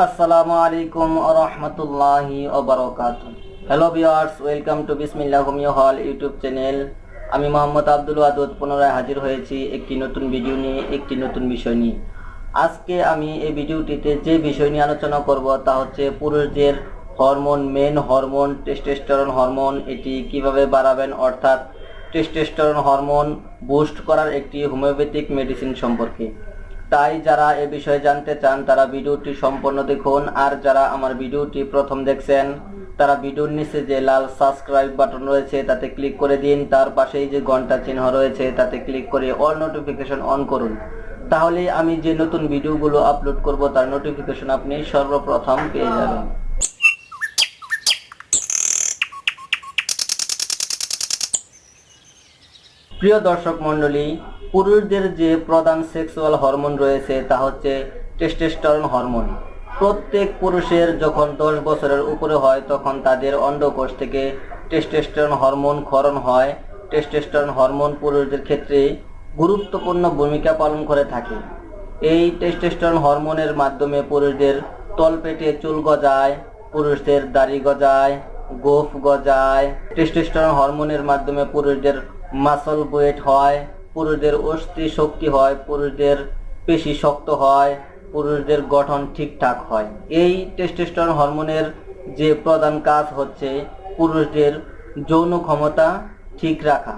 আসসালামু আলাইকুম রহমতুল্লাহি ওবরকাত hello viewers welcome to Bismillah homeo hall YouTube channel আমি মোহাম্মদ আব্দুল ওয়াদুদ, পুনরায় হাজির হয়েছি একটি নতুন ভিডিও নিয়ে, একটি নতুন বিষয় নিয়ে। আজকে আমি এই ভিডিওটিতে যে বিষয় নিয়ে আলোচনা করব তা হচ্ছে পুরুষদের hormone men hormone testosterone hormone এটি কীভাবে বাড়াবেন, অর্থাৎ টেস্টোস্টেরন হরমোন বুস্ট করার একটি হোমিওপ্যাথিক মেডিসিন সম্পর্কে। তাই যারা এ বিষয়ে জানতে চান, তারা ভিডিওটি সম্পূর্ণ দেখুন। আর যারা আমার ভিডিওটি প্রথম দেখছেন, তারা ভিডিওর নিচে যে লাল সাবস্ক্রাইব বাটন রয়েছে, তাতে ক্লিক করে দিন। তার পাশেই যে ঘণ্টা চিহ্ন রয়েছে, তাতে ক্লিক করে অল নোটিফিকেশন অন করুন। তাহলে আমি যে নতুন ভিডিওগুলো আপলোড করব, তার নোটিফিকেশন আপনি সর্বপ্রথম পেয়ে যাবেন। প্রিয় দর্শক মণ্ডলী পুরুষদের যে প্রধান সেক্সুয়াল হরমোন রয়েছে তা হচ্ছে টেস্টোস্টেরন হরমোন প্রত্যেক পুরুষের যখন দশ বছরের উপরে হয়, তখন তাদের অন্ডকোষ থেকে টেস্টোস্টেরন হরমোন ক্ষরণ হয়। টেস্টোস্টেরন হরমোন পুরুষদের ক্ষেত্রে গুরুত্বপূর্ণ ভূমিকা পালন করে থাকে। এই টেস্টোস্টেরন হরমোনের মাধ্যমে পুরুষদের তলপেটে চুল গজায়, পুরুষদের দাড়ি গজায়, গোফ গজায়। টেস্টোস্টেরন হরমোনের মাধ্যমে পুরুষদের মাসল ওয়েট হয়। পুরুষদের অস্থি শক্তি হয়, পুরুষদের পেশি শক্ত হয়, পুরুষদের গঠন ঠিকঠাক হয়। এই টেস্টোস্টেরন হরমোনের যে প্রধান কাজ হচ্ছে পুরুষদের যৌন ক্ষমতা ঠিক রাখা।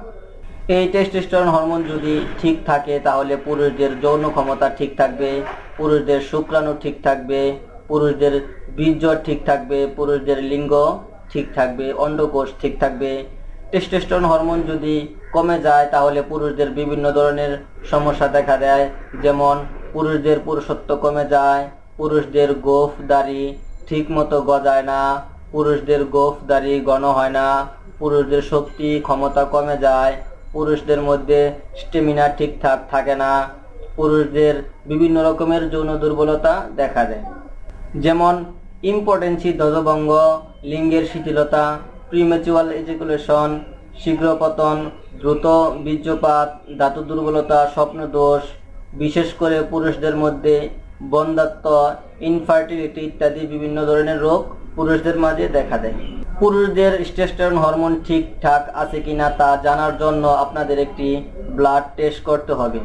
এই টেস্টোস্টেরন হরমোন যদি ঠিক থাকে, তাহলে পুরুষদের যৌন ক্ষমতা ঠিক থাকবে, পুরুষদের শুক্রাণু ঠিক থাকবে, পুরুষদের বীর্য ঠিক থাকবে, পুরুষদের লিঙ্গ ঠিক থাকবে, অন্ডকোষ ঠিক থাকবে। টেস্টোস্টেরন হরমোন যদি কমে যায়, তাহলে পুরুষদের বিভিন্ন ধরনের সমস্যা দেখা দেয়। যেমন, পুরুষদের পুরুষত্ব কমে যায়, পুরুষদের গোফ দাড়ি ঠিক মতো গজায় না, পুরুষদের গোফ দাড়ি ঘন হয় না, পুরুষদের শক্তি, ক্ষমতা কমে যায়, পুরুষদের মধ্যে স্টেমিনা ঠিকঠাক থাকে না, পুরুষদের বিভিন্ন রকমের যৌন দুর্বলতা দেখা দেয়। যেমন, ইম্পর্টেন্সি ধ্বজভঙ্গ, লিঙ্গের শিথিলতা প্রিমেচুয়াল এজুকুলেশন শীঘ্র পতন দ্রুত বীর্যপাত, ধাতু দুর্বলতা, স্বপ্ন দোষ, বিশেষ করে পুরুষদের মধ্যে বন্ধাত্ব ইনফার্টিলিটি ইত্যাদি বিভিন্ন ধরনের রোগ পুরুষদের মাঝে দেখা দেয়। পুরুষদের টেস্টোস্টেরন হরমোন ঠিকঠাক আছে কিনা তা জানার জন্য আপনাদের একটি ব্লাড টেস্ট করতে হবে,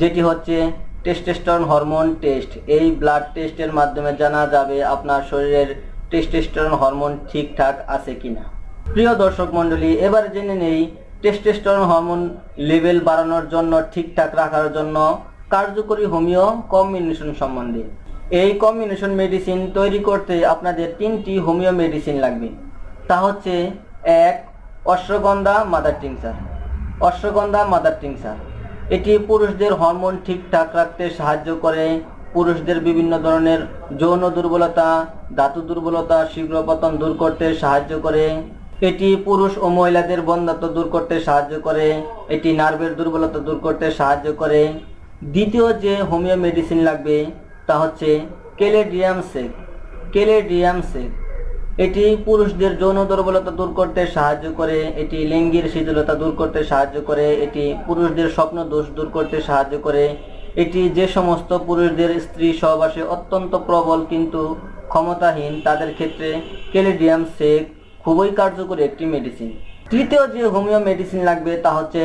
যেটি হচ্ছে টেস্টেস্টন হরমোন টেস্ট এই ব্লাড টেস্টের মাধ্যমে জানা যাবে আপনার শরীরের টেস্টেস্টন হরমোন ঠিকঠাক আছে কিনা। প্রিয় দর্শক মণ্ডলী, এবার জেনে নেই টেস্টোস্টেরন হরমোন লেভেল বাড়ানোর জন্য ঠিকঠাক রাখার জন্য কার্যকরী হোমিও কম্বিনেশন সম্বন্ধে। এই কম্বিনেশন মেডিসিন তৈরি করতে আপনাদের তিনটি হোমিও মেডিসিন লাগবে। তা হচ্ছে, এক, Ashwagandha mother tincture Ashwagandha mother tincture এটি পুরুষদের হরমোন ঠিকঠাক রাখতে সাহায্য করে। পুরুষদের বিভিন্ন ধরনের যৌন দুর্বলতা, ধাতু দুর্বলতা, শীঘ্র পতন দূর করতে সাহায্য করে। এটি পুরুষ ও মহিলাদের বন্ধাত্ব দূর করতে সাহায্য করে, এটি নার্ভের দুর্বলতা দূর করতে সাহায্য করে। দ্বিতীয় যে হোমিও মেডিসিন লাগবে, তা হচ্ছে কেলেডিয়াম সেক। কেলেডিয়াম সেক। এটি পুরুষদের যৌন দুর্বলতা দূর করতে সাহায্য করে, এটি লিঙ্গের শিথিলতা দূর করতে সাহায্য করে, এটি পুরুষদের স্বপ্ন দোষ দূর করতে সাহায্য করে। এটি যে সমস্ত পুরুষদের স্ত্রী সহবাসে অত্যন্ত প্রবল কিন্তু ক্ষমতাহীন, তাদের ক্ষেত্রে কেলেডিয়াম সেক খুবই কার্যকরী একটি মেডিসিন তৃতীয় যে হোমিও মেডিসিন লাগবে তা হচ্ছে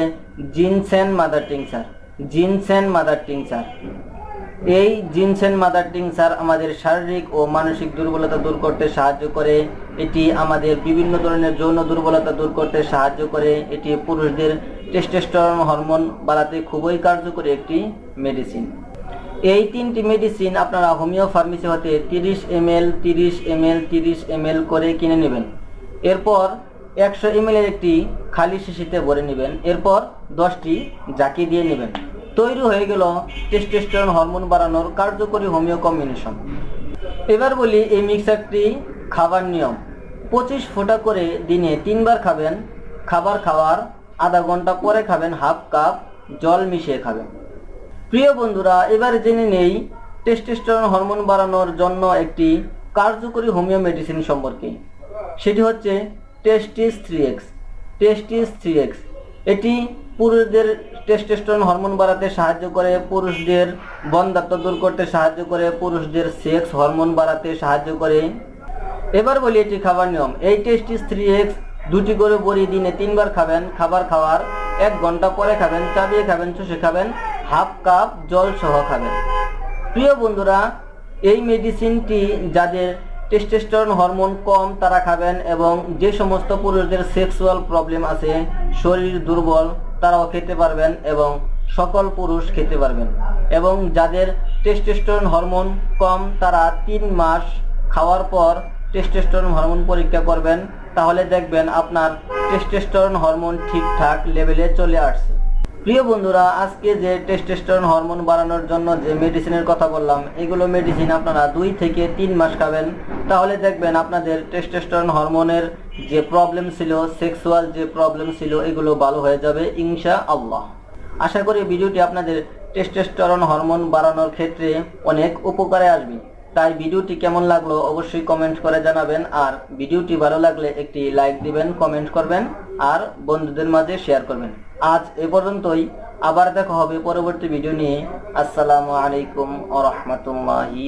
ginseng mother tincture. Ginseng mother tincture. এই জিনসেন মাদার টিংসার আমাদের শারীরিক ও মানসিক দুর্বলতা দূর করতে সাহায্য করে। এটি আমাদের বিভিন্ন ধরনের যৌন দুর্বলতা দূর করতে সাহায্য করে। এটি পুরুষদের টেস্টোস্টেরন হরমোন বাড়াতে খুবই কার্যকরী একটি মেডিসিন এই তিনটি মেডিসিন আপনারা হোমিও ফার্মেসি হতে তিরিশ এম এল তিরিশ এম এল তিরিশ এম এল করে কিনে নেবেন। এরপর একশো এম এর একটি খালি শিশিতে ভরে নেবেন। এরপর দশটি জাকি দিয়ে নেবেন। তৈরি হয়ে গেল টেস্টোস্টেরন হরমোন বাড়ানোর কার্যকরী হোমিও কম্বিনেশন এবার বলি এই মিক্সারটি খাবার নিয়ম। পঁচিশ ফোঁটা করে দিনে তিনবার খাবেন। খাবার খাওয়ার আধা ঘণ্টা পরে খাবেন, হাফ কাপ জল মিশিয়ে খাবেন। প্রিয় বন্ধুরা, এবার জেনে নেই টেস্টোস্টেরন হরমোন বাড়ানোর জন্য একটি কার্যকরী হোমিও মেডিসিন সম্পর্কে। সেটি হচ্ছে testis three X testis three X এটি পুরুষদের টেস্টোস্টেরন হরমোন বাড়াতে সাহায্য করে, পুরুষদের বন্ধাত্ব দূর করতে সাহায্য করে, পুরুষদের সেক্স হরমোন বাড়াতে সাহায্য করে। এবার বলি এটি খাবার নিয়ম। এই টেস্টিস থ্রি এক্স দুটি করে বড়ি দিনে তিনবার খাবেন। খাবার খাওয়ার এক ঘণ্টা পরে খাবেন, চাবিয়ে খাবেন, চুষে খাবেন, হাফ কাপ জল সহ খাবেন। প্রিয় বন্ধুরা, এই মেডিসিনটি যাদের টেস্টোস্টেরন হরমোন কম তারা খাবেন এবং যে সমস্ত পুরুষদের সেক্সুয়াল প্রবলেম আছে, শরীর দুর্বল, তারাও খেতে পারবেন এবং সকল পুরুষ খেতে পারবেন। এবং যাদের টেস্টোস্টেরন হরমোন কম, তারা তিন মাস খাওয়ার পর টেস্টোস্টেরন হরমোন পরীক্ষা করবেন। তাহলে দেখবেন আপনার টেস্টোস্টেরন হরমোন ঠিকঠাক লেভেলে চলে আসছে। প্রিয় বন্ধুরা, আজকে যে টেস্টোস্টেরন হরমোন বাড়ানোর জন্য যে মেডিসিনের কথা বললাম, এগুলো মেডিসিন আপনারা দুই থেকে তিন মাস খাবেন। তাহলে দেখবেন আপনাদের টেস্টোস্টেরন হরমোনের যে প্রবলেম ছিল সেক্সুয়াল যে প্রবলেম ছিল, এগুলো ভালো হয়ে যাবে ইনশা আল্লাহ আশা করি ভিডিওটি আপনাদের টেস্টোস্টেরন হরমোন বাড়ানোর ক্ষেত্রে অনেক উপকারে আসবে। তাই ভিডিওটি কেমন লাগল অবশ্যই কমেন্ট করে জানাবেন, আর ভিডিওটি ভালো লাগলে একটি লাইক দিবেন কমেন্ট করবেন। আর বন্ধুদের মাঝে শেয়ার করবেন। আজ এ পর্যন্তই। আবার দেখা হবে পরবর্তী ভিডিও নিয়ে। আসসালামু আলাইকুম আ রহমতুল্লাহি